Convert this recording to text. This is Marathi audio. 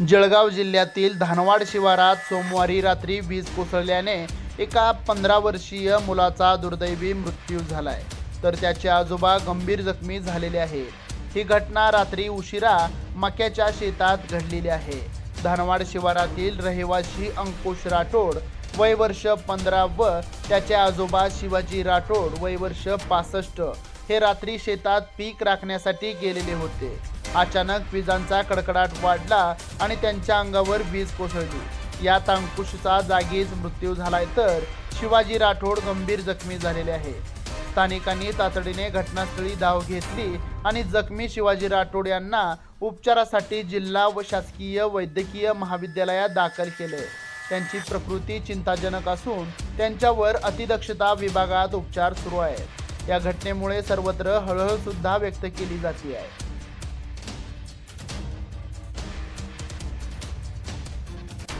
जळगाव जिल्ह्यातील धानवाड शिवारात सोमवारी रात्री वीज कोसळल्याने एका पंधरा वर्षीय मुलाचा दुर्दैवी मृत्यू झालाय. तर त्याचे आजोबा गंभीर जखमी झालेले आहे ही घटना रात्री उशिरा मक्याच्या शेतात घडलेली आहे. धानवाड शिवारातील रहिवासी अंकुश राठोड वय वर्ष पंधरा व त्याचे आजोबा शिवाजी राठोड वय वर्ष पासष्ट हे रात्री शेतात पीक राखण्यासाठी गेलेले होते. अचानक विजांचा कडकडाट वाढला आणि त्यांच्या अंगावर वीज कोसळली. यात अंकुशचा जागीच मृत्यू झालाय तर शिवाजी राठोड गंभीर जखमी झालेले आहे. स्थानिकांनी तातडीने घटनास्थळी धाव घेतली आणि जखमी शिवाजी राठोड यांना उपचारासाठी जिल्हा व शासकीय वैद्यकीय महाविद्यालयात दाखल केले. त्यांची प्रकृती चिंताजनक असून त्यांच्यावर अतिदक्षता विभागात उपचार सुरू आहेत. या घटनेमुळे सर्वत्र हळहळ सुद्धा व्यक्त केली जाते आहे.